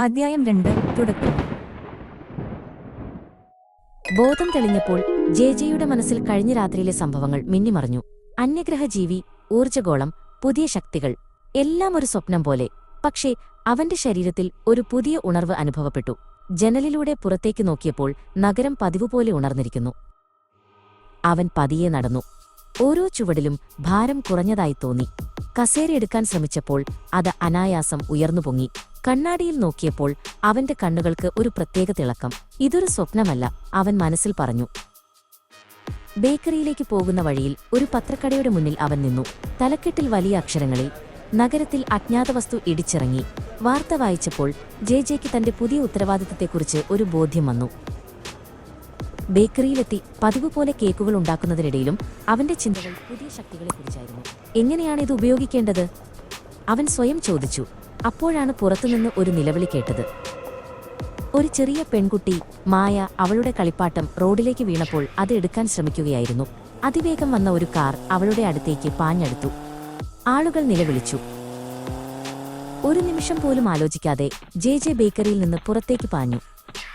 അധ്യായം രണ്ട് തുടക്കം. ബോധം തെളിഞ്ഞപ്പോൾ ജെ ജെയുടെ മനസ്സിൽ കഴിഞ്ഞ രാത്രിയിലെ സംഭവങ്ങൾ മിന്നിമറിഞ്ഞു. അന്യഗ്രഹ ജീവി ഊർജഗോളം പുതിയ ശക്തികൾ എല്ലാം ഒരു സ്വപ്നം പോലെ. പക്ഷേ അവന്റെ ശരീരത്തിൽ ഒരു പുതിയ ഉണർവ് അനുഭവപ്പെട്ടു. ജനലിലൂടെ പുറത്തേക്ക് നോക്കിയപ്പോൾ നഗരം പതിവുപോലെ ഉണർന്നിരിക്കുന്നു. അവൻ പതിയെ നടന്നു. ഓരോ ചുവടിലും ഭാരം കുറഞ്ഞതായി തോന്നി. കസേരയെടുക്കാൻ ശ്രമിച്ചപ്പോൾ അത് അനായാസം ഉയർന്നു പൊങ്ങി. കണ്ണാടിയിൽ നോക്കിയപ്പോൾ അവന്റെ കണ്ണുകൾക്ക് ഒരു പ്രത്യേക തിളക്കം. ഇതൊരു സ്വപ്നമല്ല അവൻ മനസ്സിൽ പറഞ്ഞു. ബേക്കറിയിലേക്ക് പോകുന്ന വഴിയിൽ ഒരു പത്രക്കടയുടെ മുന്നിൽ അവൻ നിന്നു. തലക്കെട്ടിൽ വലിയ അക്ഷരങ്ങളിൽ നഗരത്തിൽ അജ്ഞാത വസ്തു ഇടിച്ചിറങ്ങി. വാർത്ത വായിച്ചപ്പോൾ ജെ ജെക്ക് തന്റെ പുതിയ ഉത്തരവാദിത്തത്തെക്കുറിച്ച് ഒരു ബോധ്യം വന്നു. ബേക്കറിയിലെത്തി പതിവ് പോലെ കേക്കുകൾ ഉണ്ടാക്കുന്നതിനിടയിലും അവന്റെ ചിന്തകൾ പുതിയ ശക്തികളെക്കുറിച്ചായിരുന്നു. എങ്ങനെയാണ് ഇത് ഉപയോഗിക്കേണ്ടത്? അവൻ സ്വയം ചോദിച്ചു. അപ്പോഴാണ് പുറത്തുനിന്ന് ഒരു നിലവിളി കേട്ടത്. ഒരു ചെറിയ പെൺകുട്ടി മായ അവളുടെ കളിപ്പാട്ടം റോഡിലേക്ക് വീണപ്പോൾ അത് എടുക്കാൻ ശ്രമിക്കുകയായിരുന്നു. അതിവേഗം വന്ന ഒരു കാർ അവളുടെ അടുത്തേക്ക് പാഞ്ഞെടുത്തു. ആളുകൾ നിലവിളിച്ചു. ഒരു നിമിഷം പോലും ആലോചിക്കാതെ ജെ ജെ ബേക്കറിയിൽ നിന്ന് പുറത്തേക്ക് പാഞ്ഞു.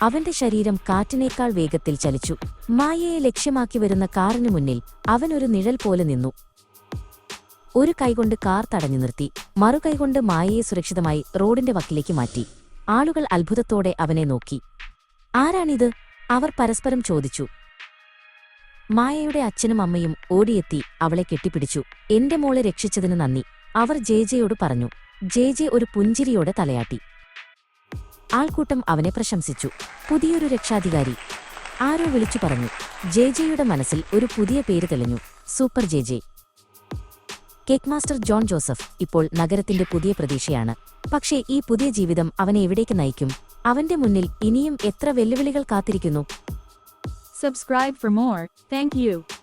അവന്റെ ശരീരം കാറ്റിനേക്കാൾ വേഗത്തിൽ ചലിച്ചു. മായയെ ലക്ഷ്യമാക്കി വരുന്ന കാറിനു മുന്നിൽ അവനൊരു നിഴൽ പോലെ നിന്നു. ഒരു കൈകൊണ്ട് കാർ തടഞ്ഞു നിർത്തി. മറുകൈകൊണ്ട് മായയെ സുരക്ഷിതമായി റോഡിന്റെ വക്കിലേക്ക് മാറ്റി. ആളുകൾ അത്ഭുതത്തോടെ അവനെ നോക്കി. ആരാണിത്? അവർ പരസ്പരം ചോദിച്ചു. മായയുടെ അച്ഛനും അമ്മയും ഓടിയെത്തി അവളെ കെട്ടിപ്പിടിച്ചു. എന്റെ മോളെ രക്ഷിച്ചതിന് നന്ദി അവർ ജേജയോട് പറഞ്ഞു. ജേജെ ഒരു പുഞ്ചിരിയോടെ തലയാട്ടി. ആൾക്കൂട്ടം അവനെ പ്രശംസിച്ചു. പുതിയൊരു രക്ഷാധികാരി ആരോ വിളിച്ചു പറഞ്ഞു. ജേജയുടെ മനസ്സിൽ ഒരു പുതിയ പേര് തെളിഞ്ഞു. Super ജേജെ cake master John Joseph ഇപ്പോൾ നഗരത്തിന്റെ പുതിയ പ്രതീക്ഷയാണ്. പക്ഷേ ഈ പുതിയ ജീവിതം അവനെ എവിടേക്ക് നയിക്കും? അവന്റെ മുന്നിൽ ഇനിയും എത്ര വെല്ലുവിളികൾ കാത്തിരിക്കുന്നു? Subscribe for more thank you.